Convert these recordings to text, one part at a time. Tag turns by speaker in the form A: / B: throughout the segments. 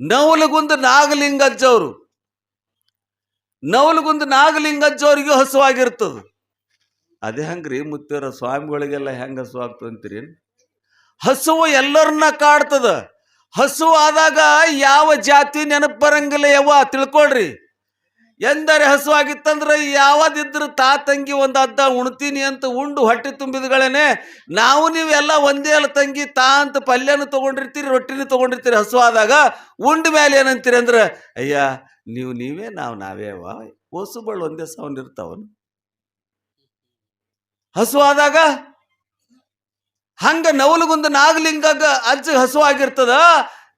A: ನವಲಗುಂದ ನಾಗಲಿಂಗಜ್ಜವರು. ನವಲಗುಂದ ನಾಗಲಿಂಗಜ್ಜವ್ರಿಗೆ ಹಸುವಾಗಿರ್ತದ. ಅದೇ ಹಂಗ್ರಿ ಮುತ್ತೇರ ಸ್ವಾಮಿಗಳಿಗೆಲ್ಲ ಹೆಂಗ ಹಸು ಅಂತೀರಿ? ಹಸುವು ಎಲ್ಲರನ್ನ ಕಾಡ್ತದ. ಹಸು ಆದಾಗ ಯಾವ ಜಾತಿ ನೆನಪು ಬರಂಗಿಲ್ಲ ತಿಳ್ಕೊಳ್ರಿ. ಎಂದರೆ ಹಸುವಾಗಿತ್ತಂದ್ರೆ ಯಾವ್ದಿದ್ರು ತಾ ತಂಗಿ ಒಂದು ಅದ್ದ ಉಣ್ತೀನಿ ಅಂತ ಉಂಡು ಹೊಟ್ಟೆ ತುಂಬಿದ್ಗಳೇನೆ, ನಾವು ನೀವೆಲ್ಲ ಒಂದೇ ಅಲ್ಲ ತಂಗಿ, ತಾ ಅಂತ ಪಲ್ಯನೂ ತಗೊಂಡಿರ್ತೀರಿ, ರೊಟ್ಟಿನೂ ತಗೊಂಡಿರ್ತೀರಿ, ಹಸು ಆದಾಗ ಉಂಡ ಮೇಲೆ ಏನಂತೀರಿ ಅಂದ್ರೆ, ಅಯ್ಯ, ನೀವು ನೀವೇ, ನಾವು ನಾವೇ ವಾ ಹೊಸುಗಳು ಒಂದೇ ಸೌಂಡ್ ಇರ್ತಾವನು. ಹಸು ಆದಾಗ ಹಂಗ ನವಲುಗುಂದ ನಾಗಲಿಂಗ ಅಜ್ಜ ಹಸು ಆಗಿರ್ತದ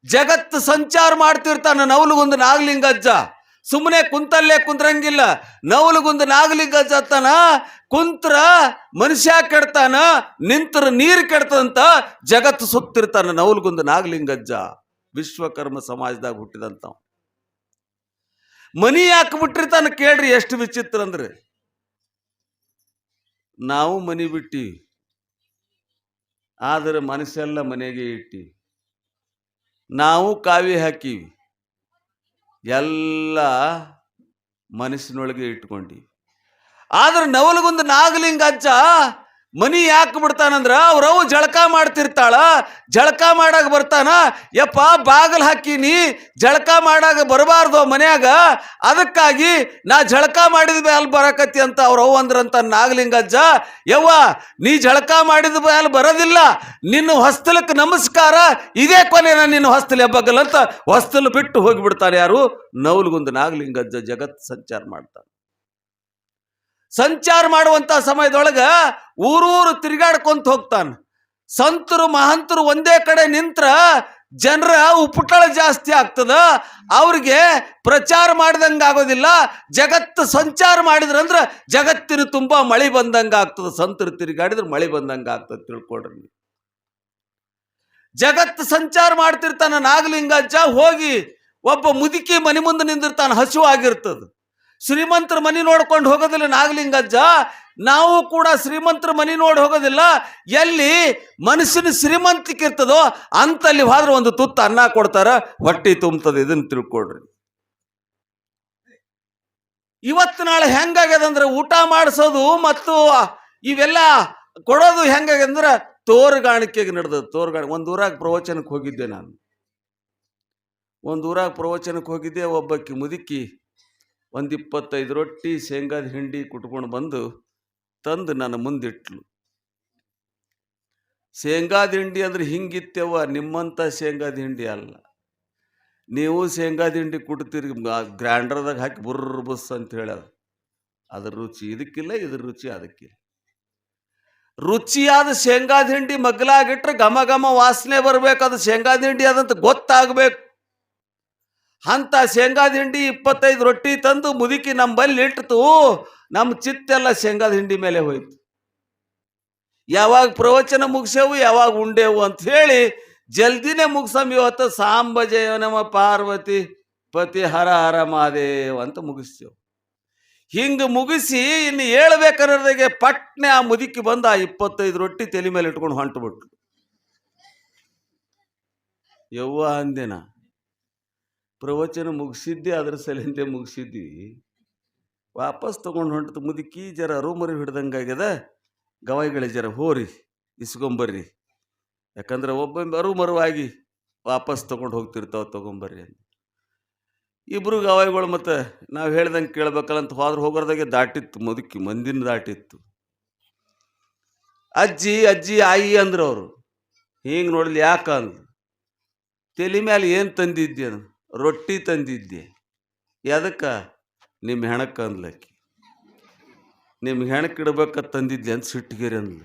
A: ಜಗತ್ತು ಸಂಚಾರ ಮಾಡ್ತಿರ್ತಾನ ನವಲುಗುಂದ ನಾಗಲಿಂಗ ಅಜ್ಜ ಸುಮ್ಮನೆ ಕುಂತಲ್ಲೇ ಕುಂತ್ರಂಗಿಲ್ಲ ನವಲಗುಂದ ನಾಗಲಿಂಗ ಜತ್ತಾನ, ಕುಂತ್ರ ಮನುಷ್ಯ ಕೆಡ್ತಾನ, ನಿಂತ್ರ ನೀರು ಕೆಡ್ತದಂತ ಜಗತ್ತು ಸುತ್ತಿರ್ತಾನ ನವಲಗುಂದ ನಾಗಲಿಂಗಜ್ಜ. ವಿಶ್ವಕರ್ಮ ಸಮಾಜದಾಗ ಹುಟ್ಟಿದಂತ ಮನಿ ಯಾಕೆ ಬಿಟ್ಟಿರ್ತಾನ ಕೇಳ್ರಿ ಎಷ್ಟು ವಿಚಿತ್ರ ಅಂದ್ರೆ. ನಾವು ಮನಿ ಬಿಟ್ಟಿ, ಆದರೆ ಮನಸ್ಸೆಲ್ಲ ಮನೆಗೆ ಇಟ್ಟಿ. ನಾವು ಕಾವಿ ಹಾಕಿವಿ. ಎಲ್ಲ ಮನಸ್ಸಿನೊಳಗೆ ಇಟ್ಕೊಂಡಿ. ಆದ್ರೆ ನವಲಗೊಂದು ನಾಗಲಿಂಗ ಅಜ್ಜ ಮನಿ ಯಾಕೆ ಬಿಡ್ತಾನಂದ್ರ ಅವ್ರವು ಜಳಕ ಮಾಡ್ತಿರ್ತಾಳ, ಜಳಕ ಮಾಡಾಗ ಬರ್ತಾನ, ಯಪ್ಪ ಬಾಗಲ್ ಹಾಕೀನಿ ಜಳಕ ಮಾಡಾಗ ಬರಬಾರ್ದು ಮನ್ಯಾಗ, ಅದಕ್ಕಾಗಿ ನಾ ಜಳಕ ಮಾಡಿದ ಮೇಲೆ ಬರಕತ್ತಿ ಅಂತ ಅವ್ರವು ಅಂದ್ರಂತ ನಾಗಲಿಂಗಜ್ಜ, ಯವ್ವ ನೀ ಜಳಕ ಮಾಡಿದ ಮೇಲೆ ಬರೋದಿಲ್ಲ, ನಿನ್ನ ಹೊಸ್ತಲಕ್ಕೆ ನಮಸ್ಕಾರ, ಇದೇ ಕೊನೆ ನಾನು ನಿನ್ನ ಹೊಸ್ತಲು ಹೆಬ್ಬಗಲ್ ಅಂತ ಹೊಸ್ತಲು ಬಿಟ್ಟು ಹೋಗಿಬಿಡ್ತಾರೆ ಯಾರು? ನವಲ್ಗೊಂದು ನಾಗಲಿಂಗಜ್ಜ ಜಗತ್ ಸಂಚಾರ ಮಾಡ್ತಾನೆ. ಸಂಚಾರ ಮಾಡುವಂತ ಸಮಯದೊಳಗ ಊರೂರು ತಿರುಗಾಡ್ಕೊಂತ ಹೋಗ್ತಾನ. ಸಂತರು, ಮಹಂತರು ಒಂದೇ ಕಡೆ ನಿಂತ್ರ ಜನರ ಉಪಟಳ ಜಾಸ್ತಿ ಆಗ್ತದ. ಅವ್ರಿಗೆ ಪ್ರಚಾರ ಮಾಡ್ದಂಗ ಆಗೋದಿಲ್ಲ. ಜಗತ್ತು ಸಂಚಾರ ಮಾಡಿದ್ರಂದ್ರ ಜಗತ್ತಿನ ತುಂಬಾ ಮಳೆ ಬಂದಂಗ ಆಗ್ತದ. ಸಂತರು ತಿರುಗಾಡಿದ್ರೆ ಮಳೆ ಬಂದಂಗ ಆಗ್ತದ ತಿಳ್ಕೊಡ್ರಿ. ಜಗತ್ತು ಸಂಚಾರ ಮಾಡ್ತಿರ್ತಾನ ನಾಗಲಿಂಗಜ್ಜ ಹೋಗಿ ಒಬ್ಬ ಮುದುಕಿ ಮನೆ ಮುಂದೆ ನಿಂದಿರ್ತಾನ ಹಸಿವು ಆಗಿರ್ತದ ಶ್ರೀಮಂತರ ಮನೆ ನೋಡ್ಕೊಂಡು ಹೋಗೋದಿಲ್ಲ ನಾಗಲಿಂಗಜ್ಜ. ನಾವು ಕೂಡ ಶ್ರೀಮಂತರ ಮನೆ ನೋಡಿ ಹೋಗೋದಿಲ್ಲ. ಎಲ್ಲಿ ಮನಸ್ಸಿನ ಶ್ರೀಮಂತಿಕೆ ಇರ್ತದೋ ಅಂತಲ್ಲಿ ಹೋದ್ರೆ ಒಂದು ತುತ್ತು ಅನ್ನ ಕೊಡ್ತಾರ, ಹೊಟ್ಟಿ ತುಂಬತದೆ ಇದನ್ನು ತಿಳ್ಕೊಡ್ರಿ ಇವತ್ತು ನಾಳೆ ಹೆಂಗಾಗ್ಯದಂದ್ರೆ ಊಟ ಮಾಡಿಸೋದು ಮತ್ತು ಇವೆಲ್ಲ ಕೊಡೋದು ಹೆಂಗಾಗ್ಯದಂದ್ರೆ ತೋರುಗಾಣಿಕೆಗೆ ನಡೆದದ್ದು. ತೋರುಗಾಣಿಕೆ ಒಂದು ಊರಾಗ ಪ್ರವಚನಕ್ಕೆ ಹೋಗಿದ್ದೆ ನಾನು. ಒಂದು ಊರಾಗ ಪ್ರವಚನಕ್ಕೆ ಹೋಗಿದ್ದೆ ಒಬ್ಬಕ್ಕೆ ಮುದುಕಿ ಒಂದು ಇಪ್ಪತ್ತೈದು ರೊಟ್ಟಿ ಶೇಂಗಾದ ಹಿಂಡಿ ಕುಟ್ಕೊಂಡು ಬಂದು ತಂದು ನನ್ನ ಮುಂದಿಟ್ಲು. ಶೇಂಗಾದ ಹಿಂಡಿ ಅಂದ್ರೆ ಹಿಂಗಿತ್ತೇವ ನಿಮ್ಮಂಥ ಶೇಂಗಾದ ಹಿಂಡಿ ಅಲ್ಲ. ನೀವು ಶೇಂಗಾದ ಹಿಂಡಿ ಕುಟ್ತೀರಿ ಗ್ರ್ಯಾಂಡರ್ದಾಗ ಹಾಕಿ ಬುರ್ರ ಬಸ್ ಅಂತ ಹೇಳ್ಯಾರ ಅದ್ರ ರುಚಿ ಇದಕ್ಕಿಲ್ಲ, ಇದ್ರ ರುಚಿ ಅದಕ್ಕಿಲ್ಲ. ರುಚಿಯಾದ ಶೇಂಗಾದ ಹಿಂಡಿ ಮಗ್ಲಾಗಿಟ್ರೆ ಘಮ ಘಮ ವಾಸನೆ ಬರಬೇಕು, ಅದು ಶೇಂಗಾದ ಹಿಂಡಿ ಅದಂತ ಗೊತ್ತಾಗ್ಬೇಕು. ಅಂತ ಶೇಂಗಾದ ಹಿಂಡಿ ಇಪ್ಪತ್ತೈದು ರೊಟ್ಟಿ ತಂದು ಮುದುಕಿ ನಮ್ಮಲ್ಲಿ ಇಟ್ಟಿತು ನಮ್ಮ ಚಿತ್ತೆಲ್ಲ ಶೇಂಗಾದ ಹಿಂಡಿ ಮೇಲೆ ಹೋಯ್ತು. ಯಾವಾಗ ಪ್ರವಚನ ಮುಗಿಸೇವು, ಯಾವಾಗ ಉಂಡೆವು ಅಂತ ಹೇಳಿ ಜಲ್ದಿನೇ ಮುಗಿಸಮ್ ಇವತ್ತು. ಸಾಂಬ ಜಯ ನಮ ಪಾರ್ವತಿ ಪತಿ ಹರ ಹರ ಮಹಾದೇವ್ ಅಂತ ಮುಗಿಸ್ತೇವು. ಹಿಂಗೆ ಮುಗಿಸಿ ಇನ್ನು ಹೇಳ್ಬೇಕನ್ನೋದಾಗೆ ಪಟ್ನೆ ಆ ಮುದುಕಿ ಬಂದ, ಆ ಇಪ್ಪತ್ತೈದು ರೊಟ್ಟಿ ತಲೆ ಮೇಲೆ ಇಟ್ಕೊಂಡು ಹೊಂಟು ಬಿಟ್ಲು ಯವ್ವ ಅಂದೇನ. ಪ್ರವಚನ ಮುಗಿಸಿದ್ದೆ, ಅದ್ರ ಸಲಿಂದೆ ಮುಗಿಸಿದ್ವಿ ವಾಪಸ್ ತೊಗೊಂಡು ಹೊಂಟದ ಮುದುಕಿ ಜರ ಅರುಮರಿ ಹಿಡ್ದಂಗಾಗ್ಯದ. ಗವಾಯಿಗಳೇ ಜರ ಹೋರಿ ಇಸ್ಕೊಂಬರ್ರಿ ಯಾಕಂದ್ರೆ ಒಬ್ಬೊಮ್ಮೆ ಅರುಮರುವಾಗಿ ವಾಪಸ್ ತೊಗೊಂಡು ಹೋಗ್ತಿರ್ತಾವ, ತೊಗೊಂಬರ್ರಿ ಅಂತ. ಇಬ್ರು ಗವಾಯಿಗಳು ಮತ್ತು ನಾವು ಹೇಳ್ದಂಗೆ ಕೇಳ್ಬೇಕಲ್ಲ ಅಂತ ಹೋದ್ರೆ ಹೋಗೋದಾಗೆ ದಾಟಿತ್ತು ಮುದುಕಿ, ಮಂದಿನ ದಾಟಿತ್ತು. ಅಜ್ಜಿ ಅಜ್ಜಿ, ಆಯಿ ಅಂದ್ರು ಅವರು. ಹಿಂಗೆ ನೋಡಲಿ ಯಾಕ ತಲೆ ಮೇಲೆ ಏನು ತಂದಿದ್ದೆ ನಾನು ರೊಟ್ಟಿ ತಂದಿದ್ದೆ. ಎದಕ್ಕೆ ನಿಮ್ಮ ಹೆಣಕ್ಕೆ ಅನ್ಲಕ್ಕಿ. ನಿಮ್ಮ ಹೆಣಕ್ಕೆ ಇಡ್ಬೇಕ ತಂದಿದ್ದೆ ಅಂತ ಸಿಟ್ಟಿಗೆರಿ ಅಂದ್ಲು.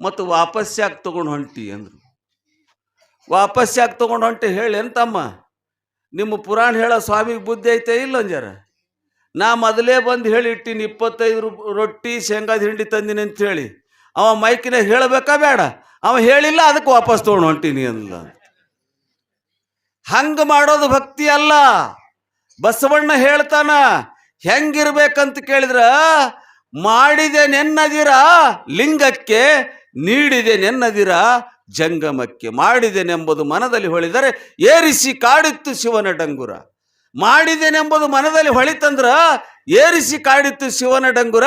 A: ಮತ್ತು ವಾಪಸ್ ಯಾಕೆ ತೊಗೊಂಡು ಹೊಂಟಿ ಅಂದ್ರು. ವಾಪಸ್ ಯಾಕೆ ತೊಗೊಂಡು ಹೊಂಟಿ ಹೇಳಿ ಎಂತಮ್ಮ? ನಿಮ್ಮ ಪುರಾಣ ಹೇಳೋ ಸ್ವಾಮಿಗೆ ಬುದ್ಧಿ ಐತೆ ಇಲ್ಲ ಅಂಜಾರ ನಾ ಮೊದಲೇ ಬಂದು ಹೇಳಿ ಇಟ್ಟಿನಿ ಇಪ್ಪತ್ತೈದು ರೊಟ್ಟಿ ಶೇಂಗಾದ ಹಿಂಡಿ ತಂದಿನಿ ಅಂತ ಹೇಳಿ. ಅವ ಮೈಕಿನ ಹೇಳಬೇಕಾ ಬೇಡ ಅವ ಹೇಳಿಲ್ಲ ಅದಕ್ಕೆ ವಾಪಸ್ ತೊಗೊಂಡು ಹೊಂಟೀನಿ ಅಂದ್ಲ ಹಂಗ ಮಾಡೋದು ಭಕ್ತಿ ಅಲ್ಲ. ಬಸವಣ್ಣ ಹೇಳ್ತಾನ, ಹೆಂಗಿರ್ಬೇಕಂತ ಕೇಳಿದ್ರ, ಮಾಡಿದೆ ನೆನ್ನದಿರ, ಲಿಂಗಕ್ಕೆ ನೀಡಿದೆ ನೆನ್ನದಿರ, ಜಂಗಮಕ್ಕೆ ಮಾಡಿದೆನೆಂಬುದು ಮನದಲ್ಲಿ ಹೊಳಿದರೆ ಏರಿಸಿ ಕಾಡಿತ್ತು ಶಿವನ ಡಂಗುರ. ಮಾಡಿದೆನೆಂಬುದು ಮನದಲ್ಲಿ ಹೊಳಿತಂದ್ರ ಏರಿಸಿ ಕಾಡಿತ್ತು ಶಿವನ ಡಂಗುರ,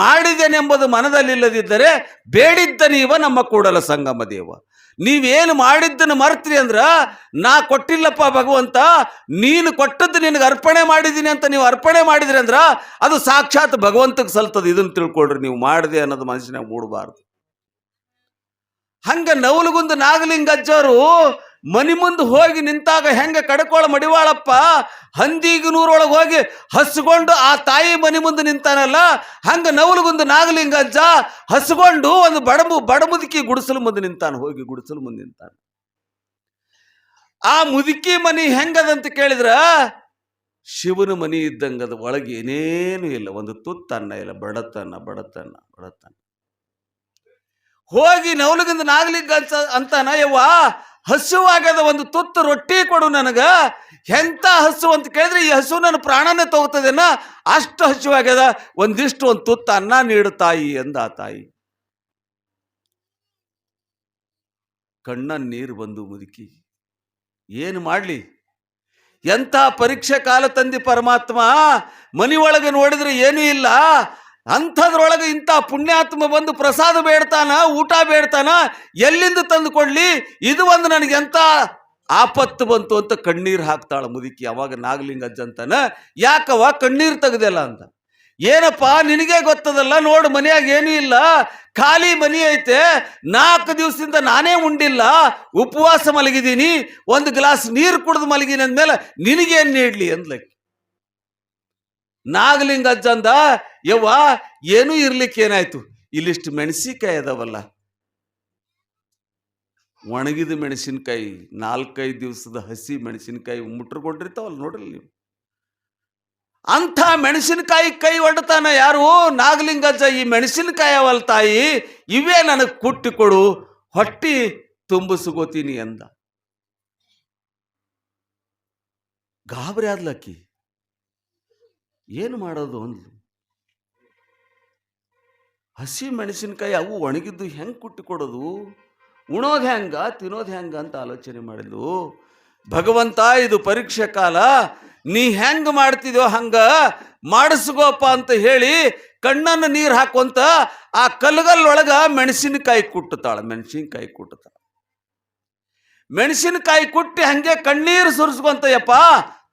A: ಮಾಡಿದೆನೆಂಬುದು ಮನದಲ್ಲಿಲ್ಲದಿದ್ದರೆ ಬೇಡಿದ್ದ ನೀವ ನಮ್ಮ ಕೂಡಲ ಸಂಗಮ ದೇವ. ನೀವೇನು ಮಾಡಿದ್ದನ್ನು ಮರ್ತೀರಿ ಅಂದ್ರೆ, ನಾ ಕೊಟ್ಟಿಲ್ಲಪ್ಪ ಭಗವಂತ, ನೀನು ಕೊಟ್ಟದ್ದು ನಿನಗೆ ಅರ್ಪಣೆ ಮಾಡಿದ್ದೀನಿ ಅಂತ ನೀವು ಅರ್ಪಣೆ ಮಾಡಿದ್ರಿ ಅಂದ್ರೆ, ಅದು ಸಾಕ್ಷಾತ್ ಭಗವಂತಕ್ಕೆ ಸಲ್ತದೆ. ಇದನ್ನು ತಿಳ್ಕೊಳ್ರಿ, ನೀವು ಮಾಡಿದೆ ಅನ್ನೋದು ಮನಸ್ಸಿನಾಗ ಮೂಡಬಾರ್ದು. ಹಂಗ ನವಲಗುಂದ ನಾಗಲಿಂಗಜ್ಜವರು ಮನಿ ಮುಂದೆ ಹೋಗಿ ನಿಂತಾಗ ಹೆಂಗ ಕಡ್ಕೊಳ ಮಡಿವಾಳಪ್ಪ? ಹಂದಿಗನೂರೊಳಗೆ ಹೋಗಿ ಹಸ್ಕೊಂಡು ಆ ತಾಯಿ ಮನಿ ಮುಂದೆ ನಿಂತಾನಲ್ಲ, ಹಂಗ ನಾಗಲಿಂಗ ನಾಗಲಿಂಗಜ್ಜ ಹಸ್ಕೊಂಡು ಒಂದು ಬಡಮು, ಬಡಮುದುಕಿ ಗುಡಿಸಲು ಮುಂದೆ ನಿಂತಾನೆ, ಹೋಗಿ ಗುಡಿಸಲು ಮುಂದೆ ನಿಂತಾನ. ಆ ಮುದುಕಿ ಮನಿ ಹೆಂಗದಂತ ಕೇಳಿದ್ರ, ಶಿವನ ಮನಿ ಇದ್ದಂಗದ ಒಳಗೆ ಏನೇನು ಇಲ್ಲ, ಒಂದು ತುತ್ತನ್ನ ಇಲ್ಲ, ಬಡತನ ಬಡತನ ಬಡತನ. ಹೋಗಿ ನವಲಗಿಂದ ನಾಗಲಿಂಗ ಅಂತ ಅಂತಾನ, ಯವ್ವ ಹಸುವಾಗದ ಒಂದು ತುತ್ತು ರೊಟ್ಟಿ ಕೊಡು ನನಗ. ಎಂತ ಹಸು ಅಂತ ಕೇಳಿದ್ರೆ ಈ ಹಸು ನನ್ನ ಪ್ರಾಣನೇ ತಗೋತದೇನ ಅಷ್ಟು ಹಸುವಾಗ್ಯದ, ಒಂದಿಷ್ಟು ಒಂದು ತುತ್ತು ಅನ್ನ ನೀಡು ತಾಯಿ ಎಂದ ತಾಯಿ. ಕಣ್ಣ ನೀರು ಬಂದು ಮುದುಕಿ, ಏನು ಮಾಡಲಿ? ಎಂಥ ಪರೀಕ್ಷೆ ಕಾಲ ತಂದಿ ಪರಮಾತ್ಮ? ಮನಿಯೊಳಗೆ ನೋಡಿದ್ರೆ ಏನೂ ಇಲ್ಲ. ಅಂಥದ್ರೊಳಗೆ ಇಂಥ ಪುಣ್ಯಾತ್ಮ ಬಂದು ಪ್ರಸಾದ ಬೇಡ್ತಾನ, ಊಟ ಬೇಡ್ತಾನ, ಎಲ್ಲಿಂದ ತಂದು ಕೊಡ್ಲಿ? ಇದು ಒಂದು ನನಗೆ ಎಂಥ ಆಪತ್ತು ಬಂತು ಅಂತ ಕಣ್ಣೀರು ಹಾಕ್ತಾಳ ಮುದುಕಿ. ಅವಾಗ ನಾಗಲಿಂಗ ಅಜ್ಜಂತನ ಯಾಕವ ಕಣ್ಣೀರು ತೆಗ್ದಲ್ಲ? ಅಂತ. ಏನಪ್ಪ, ನಿನಗೆ ಗೊತ್ತದಲ್ಲ? ನೋಡು, ಮನೆಯಾಗ ಏನೂ ಇಲ್ಲ. ಖಾಲಿ ಮನಿ ಐತೆ. ನಾಲ್ಕು ದಿವಸದಿಂದ ನಾನೇ ಉಂಡಿಲ್ಲ. ಉಪವಾಸ ಮಲಗಿದ್ದೀನಿ. ಒಂದು ಗ್ಲಾಸ್ ನೀರು ಕುಡಿದು ಮಲಗಿನಿ ಅಂದಮೇಲೆ ನಿನಗೇನು ನೀಡಲಿ? ಅಂದ್ಲಕ್ಕಿ. ನಾಗಲಿಂಗ ಅಜ್ಜ ಅಂದ ಯವ್ವ, ಏನೂ ಇರ್ಲಿಕ್ಕೆ ಏನಾಯ್ತು? ಇಲ್ಲಿಷ್ಟು ಮೆಣಸಿನಕಾಯಿ ಅದಾವಲ್ಲ. ಒಣಗಿದ ಮೆಣಸಿನಕಾಯಿ, ನಾಲ್ಕೈದು ದಿವಸದ ಹಸಿ ಮೆಣಸಿನಕಾಯಿ ಮುಟ್ರಕೊಂಡಿರ್ತಾವಲ್ಲ ನೋಡ್ರಿ ನೀವು. ಅಂಥ ಮೆಣಸಿನಕಾಯಿ ಕೈ ಒಡ್ತಾನ ಯಾರು? ನಾಗಲಿಂಗಜ್ಜ ಈ ಮೆಣಸಿನಕಾಯಿ ಅವಲ್ ತಾಯಿ, ಇವೇ ನನಗೆ ಕುಟ್ಟಿ ಕೊಡು ಹೊಟ್ಟಿ ತುಂಬಿಸ್ಕೋತೀನಿ ಅಂದ. ಗಾಬರಿ ಆದ್ಲಕ್ಕಿ? ಏನು ಮಾಡೋದು ಅಂದ್ಲು. ಹಸಿ ಮೆಣಸಿನಕಾಯಿ ಅವು ಒಣಗಿದ್ದು ಹೆಂಗೆ ಕುಟ್ಟಿ ಕೊಡೋದು? ಉಣೋದು ಹೆಂಗ, ತಿನ್ನೋದು ಹೆಂಗ ಅಂತ ಆಲೋಚನೆ ಮಾಡಿದ್ಲು. ಭಗವಂತ, ಇದು ಪರೀಕ್ಷೆ ಕಾಲ. ನೀ ಹೆಂಗೆ ಮಾಡ್ತಿದ್ಯೋ ಹಂಗ ಮಾಡಿಸ್ಕೋಪ್ಪ ಅಂತ ಹೇಳಿ ಕಣ್ಣನ್ನು ನೀರು ಹಾಕುವಂತ ಆ ಕಲ್ಗಲ್ಲೊಳಗೆ ಮೆಣಸಿನಕಾಯಿ ಕುಟ್ಟುತ್ತಾಳ ಮೆಣಸಿನಕಾಯಿ ಕುಟ್ಟುತ್ತಾಳ. ಮೆಣಸಿನಕಾಯಿ ಕುಟ್ಟಿ ಹಂಗೆ ಕಣ್ಣೀರು ಸುರಿಸ್ಕೊಂತಯ್ಯಪ್ಪ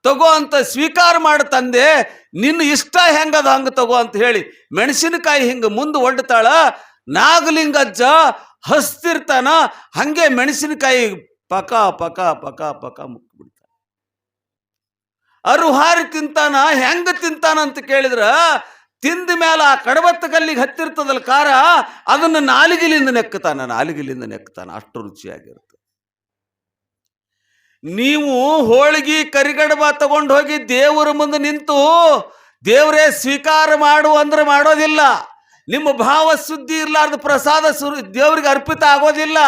A: ತಗೋ ಅಂತ ಸ್ವೀಕಾರ ಮಾಡಿ ತಂದೆ, ನಿನ್ನ ಇಷ್ಟ ಹೆಂಗದ ಹಂಗೆ ತಗೋ ಅಂತ ಹೇಳಿ ಮೆಣಸಿನಕಾಯಿ ಹಿಂಗ ಮುಂದೆ ಒಡ್ತಾಳ ನಾಗಲಿಂಗಜ್ಜ ಹಸ್ತಿರ್ತಾನ, ಹಂಗೆ ಮೆಣಸಿನಕಾಯಿ ಪಕ ಪಕ ಪಕ ಪಕ ಮುಕ್ಬಿಡ್ತಾನ ಅರುಹಾರಿ ತಿಂತಾನ, ಹೆಂಗ ತಿಂತಾನ ಅಂತ ಕೇಳಿದ್ರ, ತಿಂದ ಮೇಲೆ ಆ ಕಡಬತ್ತ ಕಲ್ಲಿಗೆ ಹತ್ತಿರ್ತದಲ್ಲ ಖಾರ, ಅದನ್ನು ನಾಲಿಗೆಲಿಂದ ನೆಕ್ಕತಾನ ನಾಲಿಗೆಲಿಂದ ನೆಕ್ಕತಾನ, ಅಷ್ಟು ರುಚಿಯಾಗಿರುತ್ತೆ. ನೀವು ಹೋಳಿಗೆ ಕರಿಗಡಬ ತಗೊಂಡು ಹೋಗಿ ದೇವರ ಮುಂದೆ ನಿಂತು ದೇವರೇ ಸ್ವೀಕಾರ ಮಾಡು ಅಂದ್ರೆ ಮಾಡೋದಿಲ್ಲ. ನಿಮ್ಮ ಭಾವ ಶುದ್ಧಿ ಇರ್ಲಾರ್ದ ಪ್ರಸಾದ ದೇವರಿಗೆ ಅರ್ಪಿತ ಆಗೋದಿಲ್ಲ.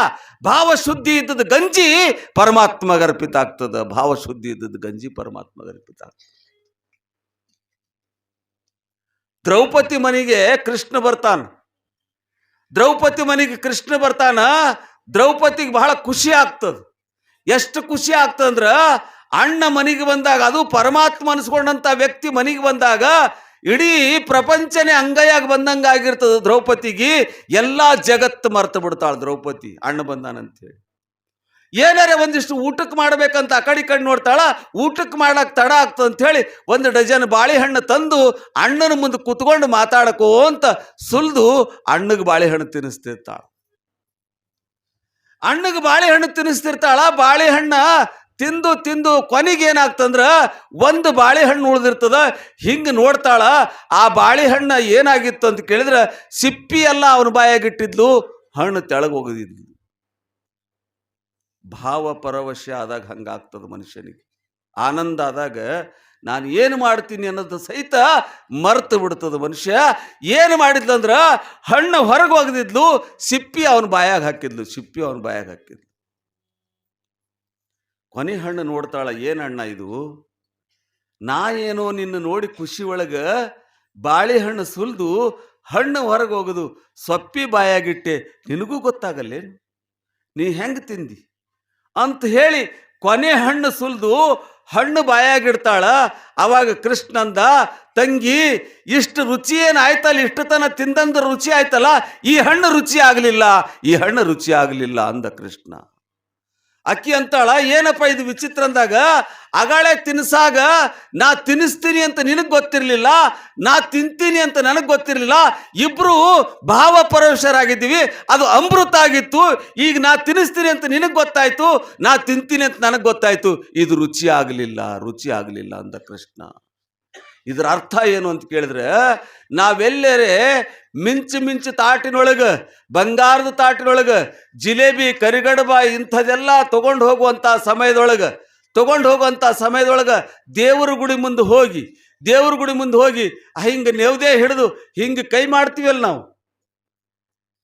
A: ಭಾವ ಶುದ್ಧಿ ಇದ್ದದ್ದು ಗಂಜಿ ಪರಮಾತ್ಮಗೆ ಅರ್ಪಿತ ಆಗ್ತದ. ಭಾವ ಶುದ್ಧಿ ಇದ್ದದ್ದು ಗಂಜಿ ಪರಮಾತ್ಮಗೆ ಅರ್ಪಿತ ಆಗ್ತದೆ. ದ್ರೌಪದಿ ಮನೆಗೆ ಕೃಷ್ಣ ಬರ್ತಾನ. ದ್ರೌಪದಿ ಮನೆಗೆ ಕೃಷ್ಣ ಬರ್ತಾನ, ದ್ರೌಪದಿಗೆ ಬಹಳ ಖುಷಿ ಆಗ್ತದ. ಎಷ್ಟು ಖುಷಿ ಆಗ್ತದಂದ್ರ ಅಣ್ಣ ಮನೆಗೆ ಬಂದಾಗ, ಅದು ಪರಮಾತ್ಮ ಅನಿಸ್ಕೊಂಡಂತ ವ್ಯಕ್ತಿ ಮನೆಗೆ ಬಂದಾಗ, ಇಡೀ ಪ್ರಪಂಚನೇ ಅಂಗೈಯಾಗಿ ಬಂದಂಗೆ ಆಗಿರ್ತದೆ ದ್ರೌಪದಿಗೆ. ಎಲ್ಲಾ ಜಗತ್ತು ಮರ್ತು ಬಿಡ್ತಾಳ ದ್ರೌಪದಿ, ಅಣ್ಣ ಬಂದಾನಂತೇಳಿ. ಏನಾರ ಒಂದಿಷ್ಟು ಊಟಕ್ಕೆ ಮಾಡ್ಬೇಕಂತ ಆ ಕಡೆ ಕಡೆ ನೋಡ್ತಾಳ, ಊಟಕ್ಕೆ ಮಾಡಕ್ ತಡ ಆಗ್ತದೆ ಅಂತ ಹೇಳಿ ಒಂದು ಡಜನ್ ಬಾಳೆಹಣ್ಣು ತಂದು ಅಣ್ಣನ ಮುಂದೆ ಕುತ್ಕೊಂಡು ಮಾತಾಡಕೋ ಅಂತ ಸುಲ್ದು ಅಣ್ಣಗೆ ಬಾಳೆಹಣ್ಣು ತಿನ್ನಿಸ್ತಿರ್ತಾಳ ಅಣ್ಣಗೆ ಬಾಳೆಹಣ್ಣು ತಿನ್ನಿಸ್ತಿರ್ತಾಳ, ಬಾಳೆಹಣ್ಣ ತಿಂದು ತಿಂದು ಕೊನೆಗೆ ಏನಾಗ್ತಂದ್ರ ಒಂದು ಬಾಳೆಹಣ್ಣು ಉಳಿದಿರ್ತದ, ಹಿಂಗೆ ನೋಡ್ತಾಳ, ಆ ಬಾಳೆಹಣ್ಣ ಏನಾಗಿತ್ತು ಅಂತ ಕೇಳಿದ್ರೆ ಸಿಪ್ಪಿ ಎಲ್ಲ ಅವನ ಬಾಯಾಗಿಟ್ಟಿದ್ಲು, ಹಣ್ಣು ತೆಳಗೆ ಭಾವ ಪರವಶ ಆದಾಗ ಹಂಗಾಗ್ತದ ಮನುಷ್ಯನಿಗೆ. ಆನಂದ ಆದಾಗ ನಾನು ಏನು ಮಾಡ್ತೀನಿ ಅನ್ನೋದು ಸಹಿತ ಮರ್ತು ಬಿಡ್ತದೆ ಮನುಷ್ಯ. ಏನು ಮಾಡಿದ್ಲಂದ್ರ ಹಣ್ಣು ಹೊರಗೆ ಒಗೆದಿದ್ಲು ಸಿಪ್ಪಿ ಅವನ ಬಾಯಾಗ ಹಾಕಿದ್ಲು, ಸಿಪ್ಪಿ ಅವನ ಬಾಯಾಗ ಹಾಕಿದ್ಲು. ಕೊನೆ ಹಣ್ಣು ನೋಡ್ತಾಳ, ಏನು ಹಣ್ಣ ಇದು? ನಾ ಏನೋ ನಿನ್ನ ನೋಡಿ ಖುಷಿ ಒಳಗ ಬಾಳೆಹಣ್ಣು ಸುಲಿದು ಹಣ್ಣು ಹೊರಗೆ ಹೋಗೋದು, ಸೊಪ್ಪಿ ಬಾಯಾಗಿಟ್ಟೆ ನಿನಗೂ ಗೊತ್ತಾಗಲ್ಲೇನು? ನೀ ಹೆಂಗೆ ತಿಂದಿ? ಅಂತ ಹೇಳಿ ಕೊನೆ ಹಣ್ಣು ಸುಲಿದು ಹಣ್ಣು ಬಾಯಾಗಿಡ್ತಾಳ. ಅವಾಗ ಕೃಷ್ಣಂದ ತಂಗಿ, ಇಷ್ಟು ರುಚಿ ಏನಾಯ್ತಲ್ಲ ಇಷ್ಟು ತನ ತಿಂದಂದ ರುಚಿ ಆಯ್ತಲ್ಲ? ಈ ಹಣ್ಣು ರುಚಿ ಆಗಲಿಲ್ಲ. ಈ ಹಣ್ಣು ರುಚಿ ಆಗಲಿಲ್ಲ ಅಂದ ಕೃಷ್ಣ. ಅಕ್ಕಿ ಅಂತಾಳ, ಏನಪ್ಪ ಇದು ವಿಚಿತ್ರ ಅಂದಾಗ? ಅಗಾಳೆ ತಿನ್ಸಾಗ ನಾ ತಿನ್ನಿಸ್ತೀನಿ ಅಂತ ನಿನಗೆ ಗೊತ್ತಿರಲಿಲ್ಲ, ನಾ ತಿಂತೀನಿ ಅಂತ ನನಗೆ ಗೊತ್ತಿರಲಿಲ್ಲ ಭಾವ ಪರವಶರಾಗಿದ್ದೀವಿ, ಅದು ಅಮೃತ ಆಗಿತ್ತು, ಈಗ ನಾ ತಿನ್ನಿಸ್ತೀನಿ ಅಂತ ನಿನಗೆ ಗೊತ್ತಾಯ್ತು, ನಾ ತಿಂತೀನಿ ಅಂತ ನನಗೆ ಗೊತ್ತಾಯ್ತು, ಇದು ರುಚಿ ಆಗಲಿಲ್ಲ ರುಚಿ ಆಗಲಿಲ್ಲ ಅಂದ ಕೃಷ್ಣ. ಇದರ ಅರ್ಥ ಏನು ಅಂತ ಕೇಳಿದ್ರೆ, ನಾವೆಲ್ಲರೇ ಮಿಂಚು ಮಿಂಚು ತಾಟಿನೊಳಗೆ, ಬಂಗಾರದ ತಾಟಿನೊಳಗೆ, ಜಿಲೇಬಿ, ಕರಿಗಡಬ ಇಂಥದೆಲ್ಲ ತಗೊಂಡು ಹೋಗುವಂಥ ಸಮಯದೊಳಗೆ, ತಗೊಂಡು ಹೋಗುವಂಥ ಸಮಯದೊಳಗೆ ದೇವರ ಗುಡಿ ಮುಂದೆ ಹೋಗಿ, ದೇವ್ರ ಗುಡಿ ಮುಂದೆ ಹೋಗಿ ಹಿಂಗೆ ನೆವದೇ ಹಿಡಿದು ಹಿಂಗೆ ಕೈ ಮಾಡ್ತೀವಲ್ಲ ನಾವು?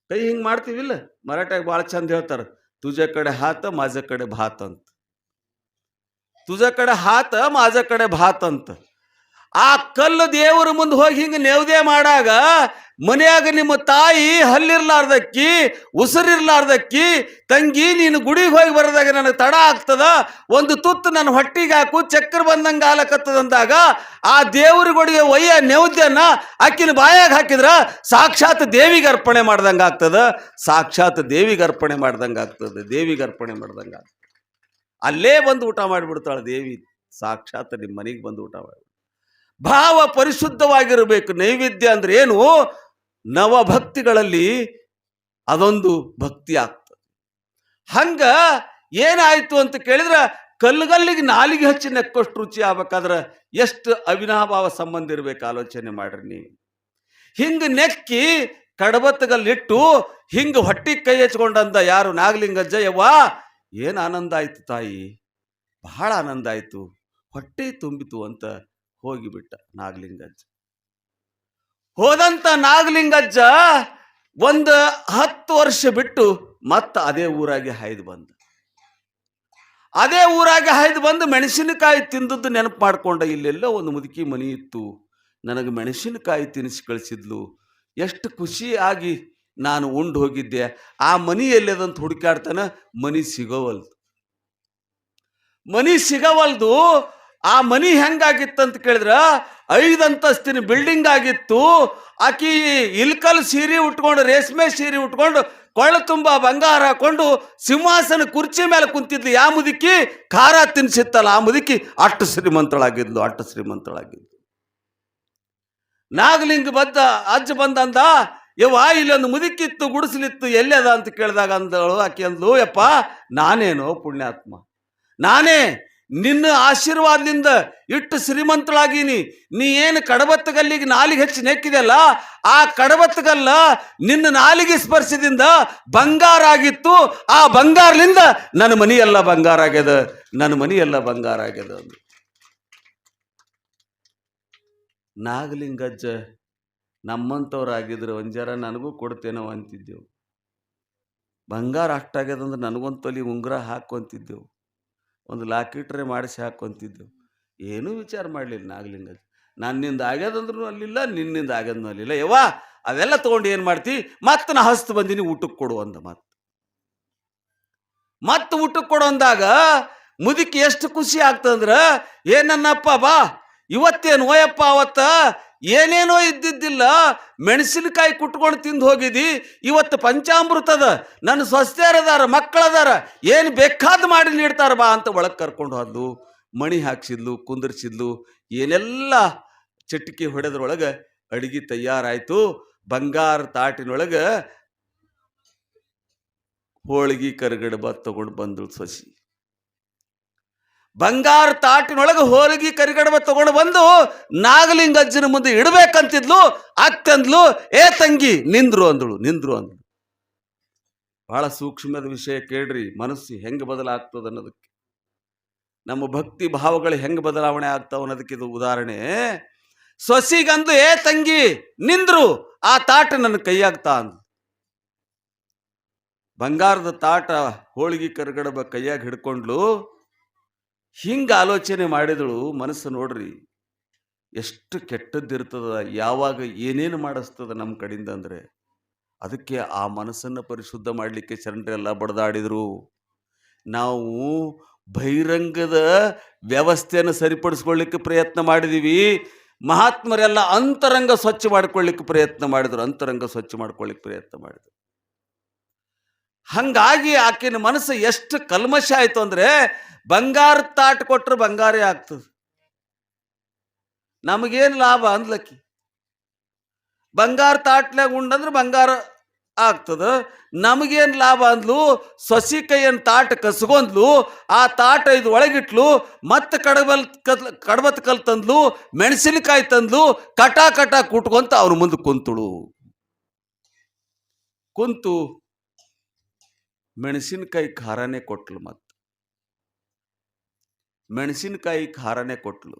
A: ಕೈ ಹಿಂಗೆ ಮಾಡ್ತೀವಿಲ್ಲ? ಮರಾಠಿಯಾಗ ಭಾಳ ಚಂದ ಹೇಳ್ತಾರೆ, ತುಜ ಕಡೆ ಹಾತ, ಮಾಜ ಕಡೆ ಭಾತ್ ಅಂತ. ತುಜ ಕಡೆ ಹಾತ, ಮಾಜ ಕಡೆ ಭಾತ್ ಅಂತ. ಆ ಕಲ್ಲು ದೇವರ ಮುಂದೆ ಹೋಗಿ ಹಿಂಗೆ ನೆವದೇ ಮಾಡಾಗ ಮನೆಯಾಗ ನಿಮ್ಮ ತಾಯಿ ಹಲ್ಲಿರ್ಲಾರ್ದಕ್ಕಿ, ಉಸಿರಿರ್ಲಾರ್ದಕ್ಕಿ, ತಂಗಿ ನೀನು ಗುಡಿಗೆ ಹೋಗಿ ಬರೋದಾಗ ನನಗೆ ತಡ ಆಗ್ತದ, ಒಂದು ತುತ್ತು ನನ್ನ ಹೊಟ್ಟಿಗೆ ಹಾಕು, ಚಕ್ರ ಬಂದಂಗೆ ಆಲಕತ್ತದಂದಾಗ ಆ ದೇವರುಗಳಿಗೆ ಒಯ್ಯ ನೆವದ್ಯನ್ನ ಅಕ್ಕಿನ ಬಾಯಾಗ ಹಾಕಿದ್ರ ಸಾಕ್ಷಾತ್ ದೇವಿಗೆ ಅರ್ಪಣೆ ಮಾಡ್ದಂಗೆ ಆಗ್ತದ, ಸಾಕ್ಷಾತ್ ದೇವಿಗೆ ಅರ್ಪಣೆ ಮಾಡ್ದಂಗೆ ಆಗ್ತದೆ, ದೇವಿಗೆ ಅರ್ಪಣೆ ಮಾಡ್ದಂಗೆ ಆಗ್ತದೆ. ಅಲ್ಲೇ ಬಂದು ಊಟ ಮಾಡಿಬಿಡ್ತಾಳೆ ದೇವಿ, ಸಾಕ್ಷಾತ್ ನಿಮ್ಮ ಮನೆಗೆ ಬಂದು ಊಟ ಮಾಡಿ ಭಾವ ಪರಿಶುದ್ಧವಾಗಿರಬೇಕು. ನೈವೇದ್ಯ ಅಂದ್ರೆ ಏನು? ನವಭಕ್ತಿಗಳಲ್ಲಿ ಅದೊಂದು ಭಕ್ತಿ ಆಗ್ತದೆ. ಹಂಗ ಏನಾಯ್ತು ಅಂತ ಕೇಳಿದ್ರೆ ಕಲ್ಲುಗಲ್ಲಿಗೆ ನಾಲಿಗೆ ಹಚ್ಚಿ ನೆಕ್ಕಷ್ಟು ರುಚಿ ಆಗ್ಬೇಕಾದ್ರೆ ಎಷ್ಟು ಅವಿನಾಭಾವ ಸಂಬಂಧ ಇರಬೇಕು ಆಲೋಚನೆ ಮಾಡ್ರಿ ನೀವು. ಹಿಂಗೆ ನೆಕ್ಕಿ ಕಡಬತ್ತಗಲ್ಲಿಟ್ಟು ಹಿಂಗೆ ಹೊಟ್ಟಿ ಕೈ ಹಚ್ಕೊಂಡಂದ ಯಾರು ನಾಗಲಿಂಗಜ್ಜ ಯವ್ವ ಏನು ಆನಂದ ಆಯ್ತು ತಾಯಿ? ಬಹಳ ಆನಂದ ಆಯಿತು. ಹೊಟ್ಟೆ ತುಂಬಿತು ಅಂತ ಹೋಗಿಬಿಟ್ಟ ನಾಗಲಿಂಗಜ್ಜ. ಹೋದಂತ ನಾಗಲಿಂಗಜ್ಜ ಒಂದು ಹತ್ತು ವರ್ಷ ಬಿಟ್ಟು ಮತ್ತ ಅದೇ ಊರಾಗೆ ಹಾಯ್ದು ಬಂದ. ಅದೇ ಊರಾಗೆ ಹಾಯ್ದು ಬಂದು ಮೆಣಸಿನಕಾಯಿ ತಿಂದದ್ದು ನೆನಪು ಮಾಡ್ಕೊಂಡ ಇಲ್ಲೆಲ್ಲೋ ಒಂದು ಮುದುಕಿ ಮನಿ ಇತ್ತು. ನನಗೆ ಮೆಣಸಿನಕಾಯಿ ತಿನಿಸಿ ಕಳಿಸಿದ್ಲು. ಎಷ್ಟು ಖುಷಿಯಾಗಿ ನಾನು ಉಂಡು ಹೋಗಿದ್ದೆ. ಆ ಮನಿ ಎಲ್ಲದಂತ ಹುಡುಕಾಡ್ತಾನೆ ಮನಿ ಸಿಗೋವಲ್ದು. ಮನಿ ಸಿಗವಲ್ದು ಆ ಮನಿ ಹೆಂಗಾಗಿತ್ತಂತ ಕೇಳಿದ್ರ ಐದು ಅಂತಸ್ತಿನ ಬಿಲ್ಡಿಂಗ್ ಆಗಿತ್ತು. ಆಕಿ ಇಲ್ಕಲ್ ಸೀರೆ ಉಟ್ಕೊಂಡು, ರೇಷ್ಮೆ ಸೀರೆ ಉಟ್ಕೊಂಡು ಕೊಳ್ಳ ತುಂಬ ಬಂಗಾರ ಹಾಕೊಂಡು, ಸಿಂಹಾಸನ ಕುರ್ಚಿ ಮೇಲೆ ಕುಂತಿದ್ಲು. ಯಾ ಮುದುಕಿ? ಖಾರ ತಿನ್ಸಿತ್ತಲ್ಲ. ಆ ಮುದುಕಿ ಅಷ್ಟು ಶ್ರೀಮಂತಳಾಗಿದ್ಲು ಅಷ್ಟು ಶ್ರೀಮಂತಳಾಗಿದ್ಲು. ನಾಗಲಿಂಗ ಬದ್ದ ಅಜ್ಜ ಬಂದಂದ, ಯವ್ವ, ಇಲ್ಲೊಂದು ಮುದುಕಿತ್ತು, ಗುಡಿಸ್ಲಿತ್ತು ಎಲ್ಲದ ಅಂತ ಕೇಳಿದಾಗ ಅಂದಳು. ಆಕೆ ಅಂದ್ಲು, ಯಪ್ಪ, ನಾನೇನೋ ಪುಣ್ಯಾತ್ಮ. ನಾನೇ ನಿನ್ನ ಆಶೀರ್ವಾದದಿಂದ ಇಟ್ಟು ಶ್ರೀಮಂತಳಾಗೀನಿ. ನೀ ಏನು ಕಡಬತ್ತಗಲ್ಲಿಗೆ ನಾಲಿಗೆ ಹೆಚ್ಚು ನೆಕ್ಕಿದೆಯಲ್ಲ, ಆ ಕಡಬತ್ತಗಲ್ಲ ನಿನ್ನ ನಾಲಿಗೆ ಸ್ಪರ್ಶದಿಂದ ಬಂಗಾರ ಆಗಿತ್ತು. ಆ ಬಂಗಾರದಿಂದ ನನ್ನ ಮನೆಯೆಲ್ಲ ಬಂಗಾರ ಆಗ್ಯದ, ನನ್ನ ಮನೆಯೆಲ್ಲ ಬಂಗಾರ ಆಗ್ಯದ. ನಾಗಲಿಂಗಜ್ಜ, ನಮ್ಮಂಥವ್ರಾಗಿದ್ರೆ ಒಂದು ಜರ ನನಗೂ ಕೊಡ್ತೇನೋ ಅಂತಿದ್ದೆವು. ಬಂಗಾರ ಅಷ್ಟಾಗ್ಯದಂದ್ರೆ ನನಗೊಂದು ತೊಲಿ ಉಂಗುರ ಹಾಕೊಂತಿದ್ದೆವು ಒಂದು ಲಾಕಿಟ್ರೆ ಮಾಡಿಸಿ ಹಾಕ್ಕೊಂತಿದ್ದೆವು ಏನೂ ವಿಚಾರ ಮಾಡಲಿಲ್ಲ ನಾಗಲಿಂಗ ನನ್ನಿಂದ ಆಗ್ಯದಂದ್ರೂ ಅಲ್ಲಿಲ್ಲ, ನಿನ್ನಿಂದ ಆಗ್ಯದೂ ಅಲ್ಲಿಲ್ಲ. ಯವ್ವ, ಅವೆಲ್ಲ ತೊಗೊಂಡು ಏನು ಮಾಡ್ತಿ? ಮತ್ತೆ ನಾ ಹಸ್ತು ಬಂದೀನಿ ಊಟಕ್ಕೆ ಕೊಡು ಅಂದ ಮತ್ತೆ. ಮತ್ತೆ ಊಟಕ್ಕೆ ಕೊಡು ಅಂದಾಗ ಮುದುಕಿ ಎಷ್ಟು ಖುಷಿ ಆಗ್ತಂದ್ರೆ ಏನನ್ನಪ್ಪ ಬಾ, ಇವತ್ತೇನು ಓಯಪ್ಪ ಅವತ್ತ ಏನೇನೋ ಇದ್ದಿದ್ದಿಲ್ಲ, ಮೆಣಸಿನಕಾಯಿ ಕುಟ್ಕೊಂಡು ತಿಂದು ಹೋಗಿದಿ ಇವತ್ತು ಪಂಚಾಮೃತದ ನನ್ನ ಸ್ವಸ್ಥರದಾರ ಮಕ್ಕಳದಾರ ಏನು ಬೇಕಾದ ಮಾಡಿ ನೀಡ್ತಾರ ಬಾ ಅಂತ ಒಳಗೆ ಕರ್ಕೊಂಡು ಹೋದ್ಲು, ಮಣಿ ಹಾಕ್ಸಿದ್ಲು, ಕುಂದರ್ಸಿದ್ಲು, ಏನೆಲ್ಲ ಚಟಿಕೆ ಹೊಡೆದ್ರೊಳಗೆ ಅಡಿಗೆ ತಯಾರಾಯಿತು, ಬಂಗಾರ ತಾಟಿನೊಳಗೆ ಹೋಳಿಗೆ ಕರಗಡಬ ತಗೊಂಡು ಬಂದಳು ಸೊಸಿ. ಬಂಗಾರ ತಾಟಿನೊಳಗೆ ಹೋಳಿಗೆ ಕರಿಗಡಬ ತಗೊಂಡು ಬಂದು ನಾಗಲಿಂಗಜ್ಜನ ಮುಂದೆ ಇಡಬೇಕಂತಿದ್ಲು ಅತ್ತಂದ್ಲು ಏ ತಂಗಿ, ನಿಂದ್ರು ಅಂದಳು ನಿಂದ್ರು ಅಂದಳು. ಬಹಳ ಸೂಕ್ಷ್ಮದ ವಿಷಯ ಕೇಳ್ರಿ, ಮನಸ್ಸು ಹೆಂಗೆ ಬದಲಾಗ್ತದೆ ಅನ್ನೋದಕ್ಕೆ. ನಮ್ಮ ಭಕ್ತಿ ಭಾವಗಳು ಹೆಂಗೆ ಬದಲಾವಣೆ ಆಗ್ತಾವ ಅನ್ನೋದಕ್ಕೆ ಇದು ಉದಾಹರಣೆ. ಸೊಸಿಗಂದು, ಏ ತಂಗಿ, ನಿಂದ್ರು, ಆ ತಾಟ ನನ್ನ ಕೈಯಾಗ್ತಾ ಅಂದ್ಲು. ಬಂಗಾರದ ತಾಟ ಹೋಳಿಗೆ ಕರ್ಗಡಬ ಕೈಯಾಗಿ ಹಿಡ್ಕೊಂಡ್ಲು ಹಿಂಗೆ ಆಲೋಚನೆ ಮಾಡಿದಳು ಮನಸ್ಸು ನೋಡ್ರಿ, ಎಷ್ಟು ಕೆಟ್ಟದ್ದಿರ್ತದ, ಯಾವಾಗ ಏನೇನು ಮಾಡಿಸ್ತದ ನಮ್ಮ ಕಡೆಯಿಂದ ಅಂದರೆ, ಅದಕ್ಕೆ ಆ ಮನಸ್ಸನ್ನು ಪರಿಶುದ್ಧ ಮಾಡಲಿಕ್ಕೆ ಶರಣರೆಲ್ಲ ಬಡ್ದಾಡಿದರು. ನಾವು ಬಹಿರಂಗದ ವ್ಯವಸ್ಥೆಯನ್ನು ಸರಿಪಡಿಸ್ಕೊಳ್ಳಿಕ್ಕೆ ಪ್ರಯತ್ನ ಮಾಡಿದ್ದೀವಿ ಮಹಾತ್ಮರೆಲ್ಲ ಅಂತರಂಗ ಸ್ವಚ್ಛ ಮಾಡ್ಕೊಳ್ಳಿಕ್ಕೆ ಪ್ರಯತ್ನ ಮಾಡಿದರು, ಅಂತರಂಗ ಸ್ವಚ್ಛ ಮಾಡ್ಕೊಳ್ಳಿಕ್ಕೆ ಪ್ರಯತ್ನ ಮಾಡಿದರು. ಹಂಗಾಗಿ ಆಕಿನ ಮನಸ್ಸು ಎಷ್ಟು ಕಲ್ಮಶ ಆಯ್ತು ಅಂದ್ರೆ ಬಂಗಾರ ತಾಟ್ ಕೊಟ್ರೆ ಬಂಗಾರೇ ಆಗ್ತದೆ. ನಮಗೇನು ಲಾಭ ಅಂದ್ಲಕ್ಕಿ? ಬಂಗಾರ ತಾಟ್ನ್ಯಾಗ ಉಂಡಂದ್ರೆ ಬಂಗಾರ ಆಗ್ತದ. ನಮಗೇನು ಲಾಭ ಅಂದ್ಲು? ಸೊಸಿ ಕೈಯನ್ನು ತಾಟ ಕಸ್ಕೊಂಡ್ಲು ಆ ತಾಟ ಇದು ಒಳಗಿಟ್ಲು, ಮತ್ತೆ ಕಡಬಲ್ ಕಡಬತ್ ಕಲ್ ತಂದ್ಲು, ಮೆಣಸಿನಕಾಯಿ ತಂದ್ಲು, ಕಟಾ ಕಟಾ ಕುಟ್ಕೊಂತ ಅವ್ರ ಮುಂದೆ ಕುಂತಳು. ಕುಂತು ಮೆಣಸಿನಕಾಯಿ ಖಾರನೇ ಕೊಟ್ಲು ಮತ್ತು ಮೆಣಸಿನಕಾಯಿ ಖಾರನೇ ಕೊಟ್ಲು.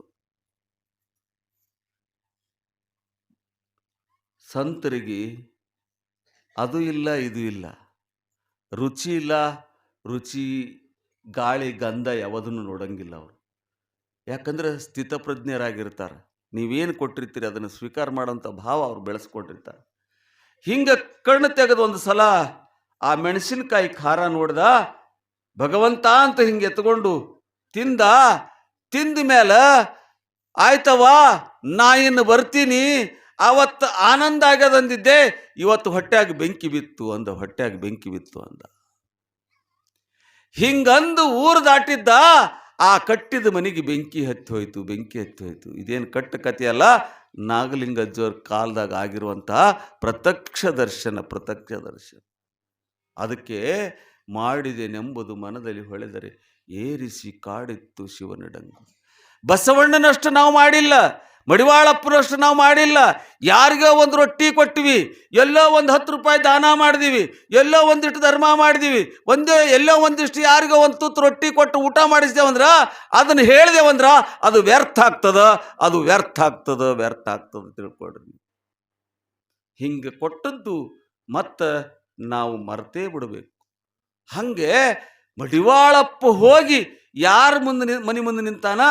A: ಸಂತರಿಗೆ ಅದು ಇಲ್ಲ, ಇದು ಇಲ್ಲ. ರುಚಿ ಇಲ್ಲ, ರುಚಿ, ಗಾಳಿ, ಗಂಧ ಯಾವುದನ್ನು ನೋಡಂಗಿಲ್ಲ ಅವರು. ಯಾಕಂದ್ರೆ ಸ್ಥಿತಪ್ರಜ್ಞರಾಗಿರ್ತಾರೆ. ನೀವೇನು ಕೊಟ್ಟಿರ್ತೀರಿ ಅದನ್ನು ಸ್ವೀಕಾರ ಮಾಡೋಂಥ ಭಾವ ಅವ್ರು ಬೆಳೆಸ್ಕೊಂಡಿರ್ತಾರೆ. ಹಿಂಗೆ ಕಣ್ಣು ತೆಗೆದು ಒಂದು ಸಲ ಆ ಮೆಣಸಿನಕಾಯಿ ಖಾರ ನೋಡ್ದ, ಭಗವಂತ ಅಂತ ಹಿಂಗೆ ಎತ್ಕೊಂಡು ತಿಂದ ತಿಂದ ಮೇಲೆ ಆಯ್ತವಾ ನಾ ಇನ್ನು ಬರ್ತೀನಿ ಅವತ್ತು ಆನಂದ ಆಗ್ಯದಂದಿದ್ದೆ, ಇವತ್ತು ಹೊಟ್ಟೆಯಾಗ ಬೆಂಕಿ ಬಿತ್ತು ಅಂದ ಹೊಟ್ಟೆಯಾಗ ಬೆಂಕಿ ಬಿತ್ತು ಅಂದ. ಹಿಂಗಂದು ಊರು ದಾಟಿದ್ದ, ಆ ಕಟ್ಟಿದ ಮನೆಗೆ ಬೆಂಕಿ ಹತ್ತಿ ಹೋಯ್ತು, ಬೆಂಕಿ ಹತ್ತಿ ಹೋಯ್ತು. ಇದೇನು ಕಟ್ಟ ಕಥೆಯಲ್ಲ ನಾಗಲಿಂಗಜ್ಜವ್ರ ಕಾಲದಾಗ ಆಗಿರುವಂತಹ ಪ್ರತ್ಯಕ್ಷ ದರ್ಶನ ಪ್ರತ್ಯಕ್ಷ ದರ್ಶನ ಅದಕ್ಕೆ ಮಾಡಿದೆನೆಂಬುದು ಮನದಲ್ಲಿ ಹೊಳೆದರೆ ಏರಿಸಿ ಕಾಡಿತ್ತು ಶಿವನಡಂಗು. ಬಸವಣ್ಣನಷ್ಟು ನಾವು ಮಾಡಿಲ್ಲ, ಮಡಿವಾಳಪ್ಪನಷ್ಟು ನಾವು ಮಾಡಿಲ್ಲ. ಯಾರಿಗೋ ಒಂದು ರೊಟ್ಟಿ ಕೊಟ್ಟಿವಿ ಎಲ್ಲೋ ಒಂದು ಹತ್ತು ರೂಪಾಯಿ ದಾನ ಮಾಡಿದೀವಿ, ಎಲ್ಲೋ ಒಂದಿಷ್ಟು ಧರ್ಮ ಮಾಡಿದೀವಿ, ಒಂದೇ ಎಲ್ಲೋ ಒಂದಿಷ್ಟು ಯಾರಿಗೋ ಒಂದು ತುತ್ತು ರೊಟ್ಟಿ ಕೊಟ್ಟು ಊಟ ಮಾಡಿಸ್ದೇವಂದ್ರ, ಅದನ್ನು ಹೇಳಿದೆವಂದ್ರ ಅದು ವ್ಯರ್ಥ ಆಗ್ತದ, ಅದು ವ್ಯರ್ಥ ಆಗ್ತದ ವ್ಯರ್ಥ ಆಗ್ತದ ತಿಳ್ಕೊಡ್ರಿ ಹಿಂಗೆ ಕೊಟ್ಟದ್ದು ಮತ್ತು ನಾವು ಮರ್ತೇ ಬಿಡಬೇಕು. ಹಂಗೆ ಮಡಿವಾಳಪ್ಪ ಹೋಗಿ ಯಾರ ಮುಂದೆ ಮನೆ ಮುಂದೆ ನಿಂತಾನ?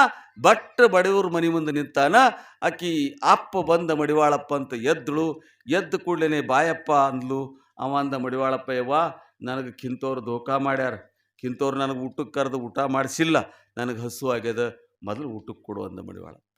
A: ಬಟ್ಟ ಬಡವರು ಮನೆ ಮುಂದೆ ನಿಂತಾನ? ಆಕಿ ಅಪ್ಪ ಬಂದ ಮಡಿವಾಳಪ್ಪ ಅಂತ ಎದ್ದಳು ಎದ್ದ ಕೂಡಲೇ ಬಾಯಪ್ಪ ಅಂದ್ಲು. ಅವ ಅಂದ ಮಡಿವಾಳಪ್ಪ, ಯವ್ವ, ನನಗೆ ಕಿಂತವ್ರು ಧೋಕಾ ಮಾಡ್ಯಾರ. ಕಿಂತವ್ರು ನನಗೆ ಊಟಕ್ಕೆ ಕರೆದು ಊಟ ಮಾಡಿಸಿಲ್ಲ. ನನಗೆ ಹಸು ಆಗ್ಯದ. ಮೊದಲು ಊಟಕ್ಕೆ ಕೊಡು ಅಂದ ಮಡಿವಾಳಪ್ಪ.